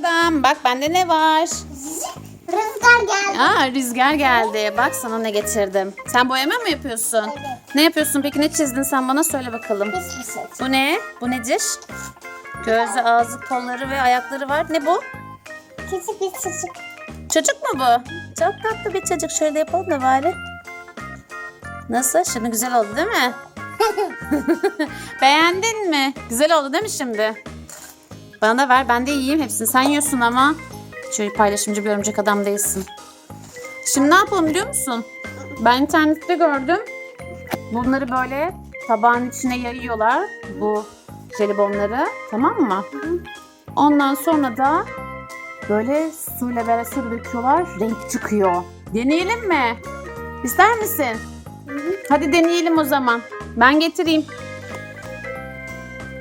Adam bak bende ne var? Rüzgar geldi. Aa rüzgar geldi. Bak sana ne getirdim. Sen boyama mı yapıyorsun? Evet. Ne yapıyorsun peki ne çizdin sen bana söyle bakalım. Hiçbir şey. Bu ne? Bu nedir? Gözü, ağzı, kolları ve ayakları var. Ne bu? Küçük bir çocuk. Çocuk mu bu? Çok tatlı bir çocuk. Şöyle yapalım da bari. Nasıl? Şimdi güzel oldu değil mi? Beğendin mi? Güzel oldu değil mi şimdi? Bana da ver. Ben de yiyeyim hepsini. Sen yiyorsun ama. Şöyle paylaşımcı bir örümcek adam değilsin. Şimdi ne yapalım biliyor musun? Ben internette gördüm. Bunları böyle tabağın içine yayıyorlar. Bu jelibonları. Tamam mı? Ondan sonra da böyle suyla beraber su döküyorlar. Renk çıkıyor. Deneyelim mi? İster misin? Hadi deneyelim o zaman. Ben getireyim.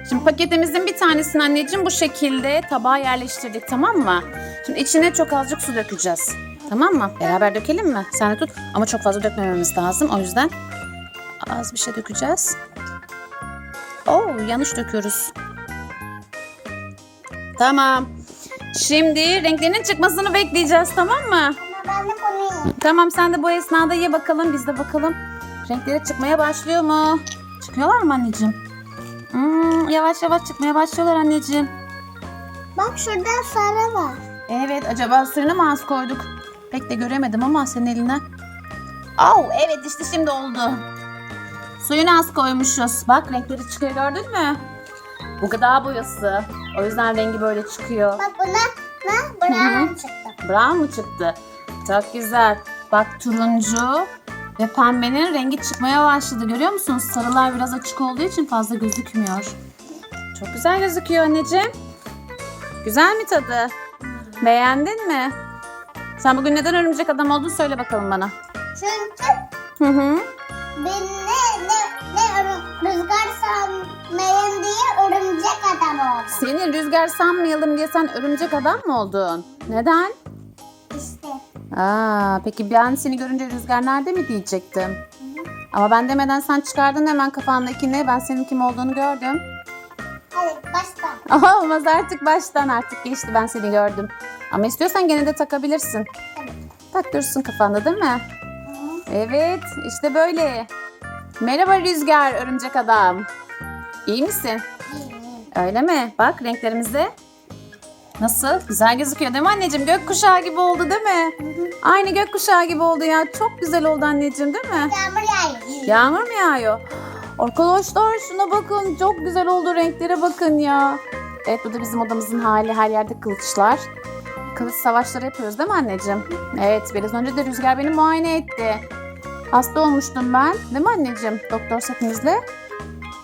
Şimdi paketimizin bir tanesini anneciğim bu şekilde tabağa yerleştirdik tamam mı? Şimdi içine çok azıcık su dökeceğiz. Tamam mı? Beraber dökelim mi? Sen de tut. Ama çok fazla dökmememiz lazım. O yüzden az bir şey dökeceğiz. Oo yanlış döküyoruz. Tamam. Şimdi renklerinin çıkmasını bekleyeceğiz tamam mı? Ben de bunu. Tamam sen de bu esnada ye bakalım biz de bakalım. Renkleri çıkmaya başlıyor mu? Çıkıyorlar mı anneciğim? Hmm, yavaş yavaş çıkmaya başlıyorlar anneciğim. Bak şurada sarı var. Evet acaba suyunu mu az koyduk? Pek de göremedim ama senin elinden. Oh evet işte şimdi oldu. Suyunu az koymuşuz. Bak renkleri çıkıyor gördün mü? Bu gıda boyası. O yüzden rengi böyle çıkıyor. Bak buna ne? Brown çıktı. Brown mu çıktı? Çok güzel. Bak turuncu ve pembenin rengi çıkmaya başladı. Görüyor musunuz? Sarılar biraz açık olduğu için fazla gözükmüyor. Çok güzel gözüküyor anneciğim. Güzel mi tadı? Beğendin mi? Sen bugün neden örümcek adam oldun söyle bakalım bana. Çünkü Hı hı. beni ne, ne, ne rüzgar sanmayın diye örümcek adam oldu. Seni rüzgar sanmayalım diye sen örümcek adam mı oldun? Neden? Aa, peki ben seni görünce rüzgar nerede mi diyecektim? Ama ben demeden sen çıkardın hemen kafandakini. Ben senin kim olduğunu gördüm. Hadi başla. Aha, olmaz artık baştan artık geçti ben seni gördüm. Ama istiyorsan gene de takabilirsin. Evet. Tak dursun kafanda değil mi? Evet işte böyle. Merhaba Rüzgar örümcek adam. İyi misin? Öyle mi? Bak renklerimize. Nasıl? Güzel gözüküyor değil mi anneciğim? Gökkuşağı gibi oldu değil mi? Aynı gökkuşağı gibi oldu ya. Çok güzel oldu anneciğim değil mi? Yağmur yağıyor. Yağmur mu yağıyor? Arkadaşlar şuna bakın. Çok güzel oldu. Renklere bakın ya. Evet bu da bizim odamızın hali. Her yerde kılıçlar. Kılıç savaşları yapıyoruz değil mi anneciğim? Evet biraz önce de Rüzgar beni muayene etti. Hasta olmuştum ben. Değil mi anneciğim? Doktor setimizle.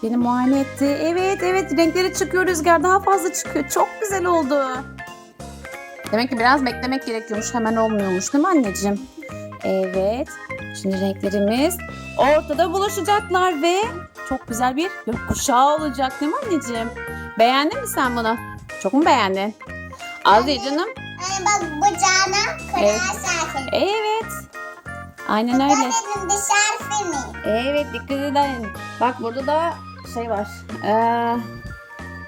Beni muayene etti. Evet evet renkleri çıkıyor Rüzgar. Daha fazla çıkıyor. Çok güzel oldu. Demek ki biraz beklemek gerekiyormuş. Hemen olmuyormuş değil mi anneciğim? Evet. Şimdi renklerimiz ortada buluşacaklar ve çok güzel bir gökkuşağı olacak değil mi anneciğim? Beğendin mi sen bunu? Çok mu beğendin? Az ye canım. Hani bak bacağına Evet. kırar şarkı. Evet. Aynen öyle. dedim dışarı filmi. Evet dikkat edin. Bak burada da şey var. Ee,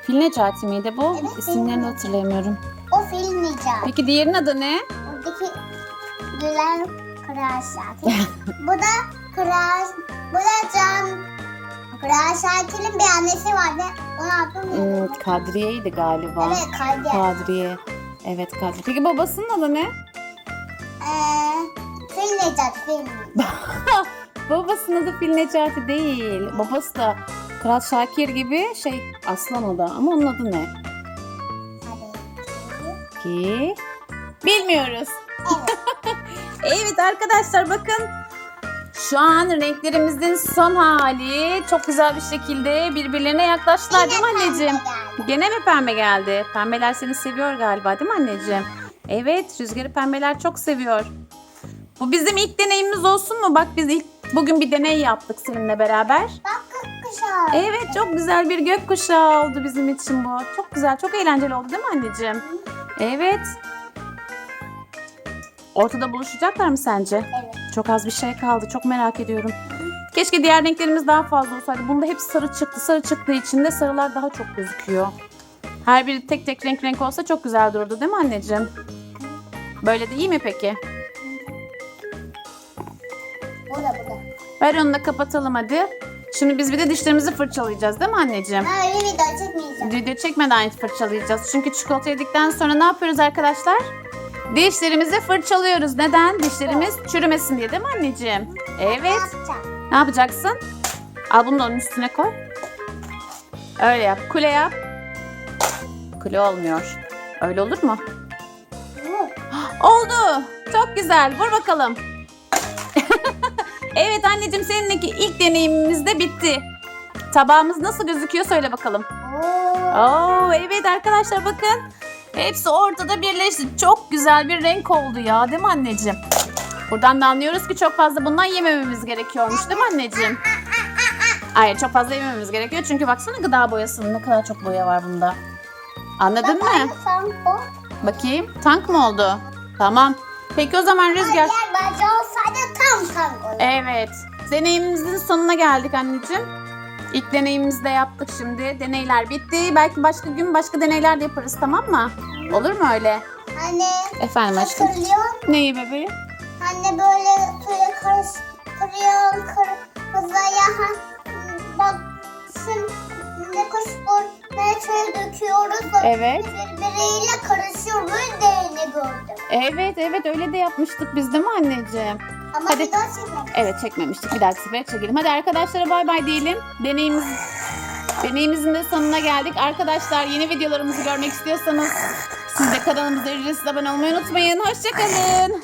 Fil Necati miydi bu? Evet, İsimlerini Fil hatırlayamıyorum. O film icabı. Peki diğerinin adı ne? Buradaki gülen şarkı. bu da kırar, bu da can. Şakir'in bir annesi vardı. Adı neydi? Hmm, Kadriye'ydi galiba. Evet Kadriye. Kadriye. Evet Kadriye. Peki babasının adı ne? Ee, film Necat film. Babasının adı Fil Necati değil. Babası da Kral Şakir gibi şey aslan o da. Ama onun adı ne? Hadi. Ki bilmiyoruz. Evet. Evet arkadaşlar bakın. Şu an renklerimizin son hali çok güzel bir şekilde birbirlerine yaklaştılar değil mi anneciğim? Gene mi pembe geldi? Pembeler seni seviyor galiba değil mi anneciğim? Evet rüzgarı pembeler çok seviyor. Bu bizim ilk deneyimimiz olsun mu? Bak biz ilk bugün bir deney yaptık seninle beraber. Bak gökkuşağı. Evet çok güzel bir gökkuşağı oldu bizim için bu. Çok güzel, çok eğlenceli oldu değil mi anneciğim? Evet. Ortada buluşacaklar mı sence? Evet. Çok az bir şey kaldı. Çok merak ediyorum. Keşke diğer renklerimiz daha fazla olsaydı. Bunda hep sarı çıktı. Sarı çıktığı için de sarılar daha çok gözüküyor. Her biri tek tek renk renk olsa çok güzel dururdu değil mi anneciğim? Böyle de iyi mi peki? Bu da bu da. Ver onu da kapatalım hadi. Şimdi biz bir de dişlerimizi fırçalayacağız değil mi anneciğim? Ben öyle video çekmeyeceğim. Video çekmeden fırçalayacağız. Çünkü çikolata yedikten sonra ne yapıyoruz arkadaşlar? Dişlerimizi fırçalıyoruz. Neden? Dişlerimiz çürümesin diye değil mi anneciğim? Ne Evet. yapacağım? Ne yapacaksın? Al bunu da onun üstüne koy. Öyle yap. Kule yap. Kule olmuyor. Öyle olur mu? Oldu. Çok güzel. Vur bakalım. Evet anneciğim seninki ilk deneyimimiz de bitti. Tabağımız nasıl gözüküyor söyle bakalım. Oo. Evet arkadaşlar bakın. Hepsi ortada birleşti. Çok güzel bir renk oldu ya değil mi anneciğim? Buradan da anlıyoruz ki çok fazla bundan yemememiz gerekiyormuş değil mi anneciğim? Hayır çok fazla yemememiz gerekiyor. Çünkü baksana gıda boyasının ne kadar çok boya var bunda. Anladın mı? Sen o. Bakayım. Tank mı oldu? Tamam. Peki o zaman Rüzgar. Bacağı olsaydı tam tam olur. Evet. Deneyimimizin sonuna geldik anneciğim. İlk deneyimimizi de yaptık şimdi. Deneyler bitti. Belki başka gün başka deneyler de yaparız tamam mı? Olur mu öyle? Anne. Efendim aşkım. Hatırlıyor Neyi bebeğim? Anne böyle suya karıştırıyor kırmızıya. Çay döküyoruz. Evet. Birbiriyle karışıyor. Böyle gördüm. Evet evet öyle de yapmıştık biz değil mi anneciğim? Ama Hadi. bir daha çekmedim. Evet çekmemiştik. Bir dahaki sefer çekelim. Hadi arkadaşlara bay bay diyelim. Deneyimiz Deneyimizin de sonuna geldik. Arkadaşlar yeni videolarımızı görmek istiyorsanız siz de kanalımıza ücretsiz abone olmayı unutmayın. Hoşçakalın.